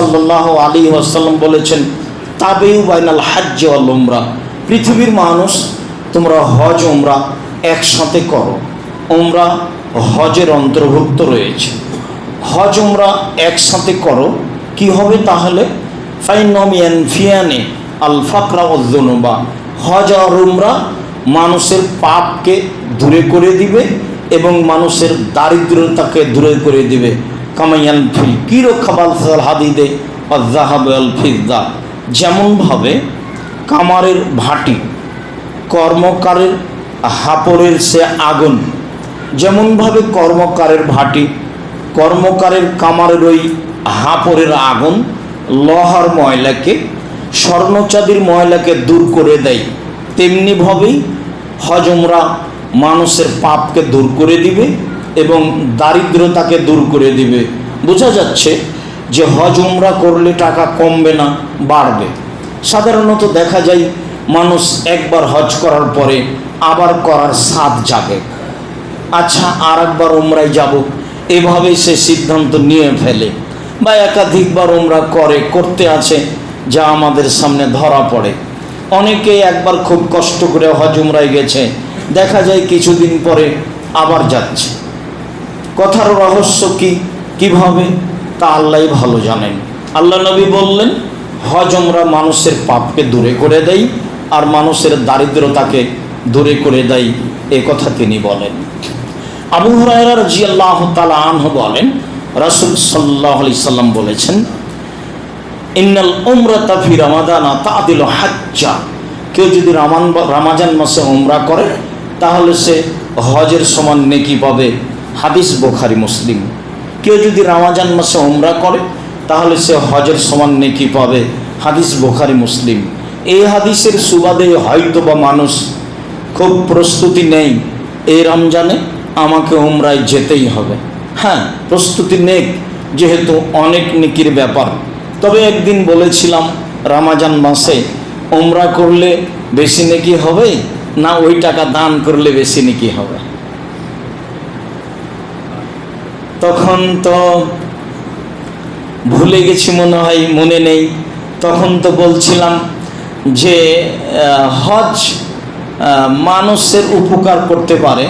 সাল্লাহ আলী বলেছেন, তাবেউ বাইনাল উমরা। পৃথিবীর মানুষ, তোমরা হজ, উমরা একসাথে করো। উমরা হজের অন্তর্ভুক্ত রয়েছে। হজ, উমরা একসাথে করো। কি হবে তাহলে? ফাইনমিয়ান ফিয়ানে আল ফাকরা উদ্দনুবা হজ আর উমরা মানুষের পাপকে দূরে করে দিবে এবং মানুষের দারিদ্রতাকে দূরে করে দিবে। কামাইয়ান ফিল কি রক্ষাবাল হাদিদে অজাহাব আল যেমনভাবে কামারের ভাটি, কর্মকারের হাপড়ের সে আগুন। যেমনভাবে কর্মকারের ভাটি, কর্মকারের কামারের ওই হাপড়ের আগুন লোহার ময়লাকে, স্বর্ণচাঁদির ময়লাকে দূর করে দেয়। তেমনিভাবেই হজমরা মানুষের পাপকে দূর করে দিবে। এবং দারিদ্রতাকে দূর করে দিবে। বোঝা যাচ্ছে যে হজ, উমরা করলে টাকা কমবে না, বাড়বে। সাধারণত দেখা যায় মানুষ একবার হজ করার পরে আবার করার স্বাদ জাগে। আচ্ছা আর একবার উমরায় যাব। এভাবেই সে সিদ্ধান্ত নিয়ে ফেলে বা একাধিকবার উমরা করে, করতে আছে যা আমাদের সামনে ধরা পড়ে। অনেকে একবার খুব কষ্ট করে হজ, উমরায় গেছে। দেখা যায় কিছুদিন পরে আবার যাচ্ছে। কথার রহস্য কি? কীভাবে? তা আল্লাহ ভালো জানেন। আল্লাহ নবী বললেন, হজ উমরা মানুষের পাপকে দূরে করে দেয় আর মানুষের দারিদ্রতাকে দূরে করে দেয় এ কথা তিনি বলেন। আবু হরাইরা জি আল্লাহ আনহ বলেন, রাসুল সাল্লাহ সাল্লাম বলেছেন, ইন্নাল উমরাতা ফি রামাদানা তাদিল হাজ্জা। কেউ যদি রামান রামাজান মাসে উমরা করে, তাহলে সে হজের সমান নেকি পাবে। হাদিস বোখারি, মুসলিম। কেউ যদি রামাজান মাসে ওমরা করে, তাহলে সে হজের সমান নেকি পাবে, হাদিস বোখারি, মুসলিম। এই হাদিসের সুবাদে হয়তো বা মানুষ খুব প্রস্তুতি নেই, এই রমজানে আমাকে ওমরায় যেতেই হবে। হ্যাঁ প্রস্তুতি নেক, যেহেতু অনেক নেকির ব্যাপার। তবে একদিন বলেছিলাম, রামাজান মাসে ওমরা করলে বেশি নেকি হবে, না ওই টাকা দান করলে বেশি নেকি হবে? তখন তো ভুলে গেছি মনে হয়, মনে নেই। তখন তো বলছিলাম যে হজ মানুষের উপকার করতে পারে।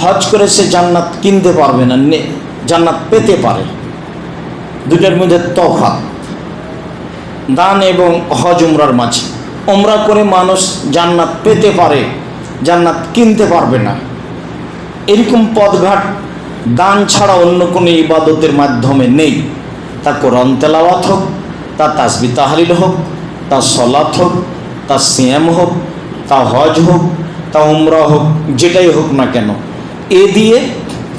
হজ করে সে জান্নাত কিনতে পারবে না জান্নাত পেতে পারে। দুটার মধ্যে তফাৎ। দান এবং হজ উমরার মাঝে। উমরা করে মানুষ জান্নাত পেতে পারে, জান্নাত কিনতে পারবে না। এরকম পদঘাট দান ছাড়া অন্য কোনো ইবাদতের মাধ্যমে নেই। তা কোরআন তেলাওয়াত হোক, তা তাসবি তাহারিল হোক, তা সলাৎ হোক, তা সিয়াম হোক, তা হজ হোক, তা উমরা হোক, যেটাই হোক না কেন, এ দিয়ে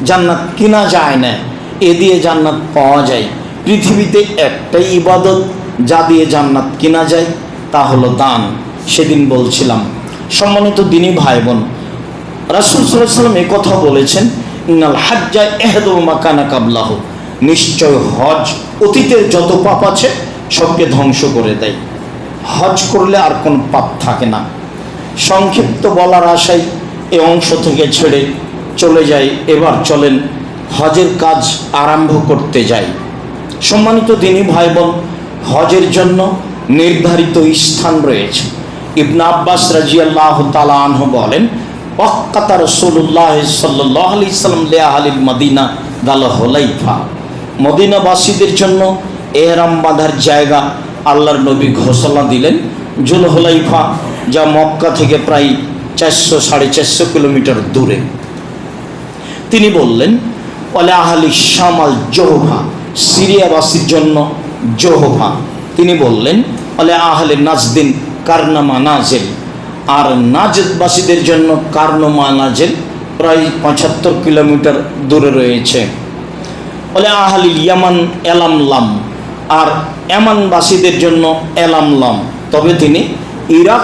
জান্নাত কিনা যায় না, এ দিয়ে জান্নাত পাওয়া যায়। পৃথিবীতে একটাই ইবাদত, যা দিয়ে জান্নাত কিনা যায়, তা হলো দান। সেদিন বলছিলাম, সম্মানিত দিনী ভাই বোন রাসুল সাল্লাম কথা বলেছেন ইনাল হাজ্জা এহদু মাকানা কাবলাহ। নিশ্চয় হজ অতীতের যত পাপ আছে, সবকে ধ্বংস করে দেয়। হজ করলে আর কোন পাপ থাকে না। সংক্ষিপ্ত বলার আশায় এ অংশ থেকে ছেড়ে চলে যাই। এবার চলেন হজের কাজ আরম্ভ করতে যাই। সম্মানিত দিনী ভাই বোন হজের জন্য নির্ধারিত স্থান রয়েছে। ইবনা আব্বাস রাজিয়াল্লাহ তালা আনহু বলেন ওয়াক্কাতা রসুল্লাহ সাল্লাহ আলি সাল্লাম লেয়া আলিল মদিনা দাল হলাইফা। মদিনাবাসীদের জন্য এহরাম বাঁধার জায়গা আল্লাহর নবী ঘোষণা দিলেন। জুল হলাইফা, যা মক্কা থেকে প্রায় চারশো, সাড়ে চারশো কিলোমিটার দূরে। তিনি বললেন ওলে আহালি শামাল জোহভা সিরিয়াবাসীর জন্য জোহভা তিনি বললেন ওলে আহলে নাজদিন কারনামা নাজেল। আর নাজেদবাসীদের জন্য কারনামা নাজেল প্রায় পঁচাত্তর কিলোমিটার দূরে রয়েছে। বলে আহাল ইয়ামান এলামলাম আর এমানবাসীদের জন্য এলামলাম তবে তিনি ইরাক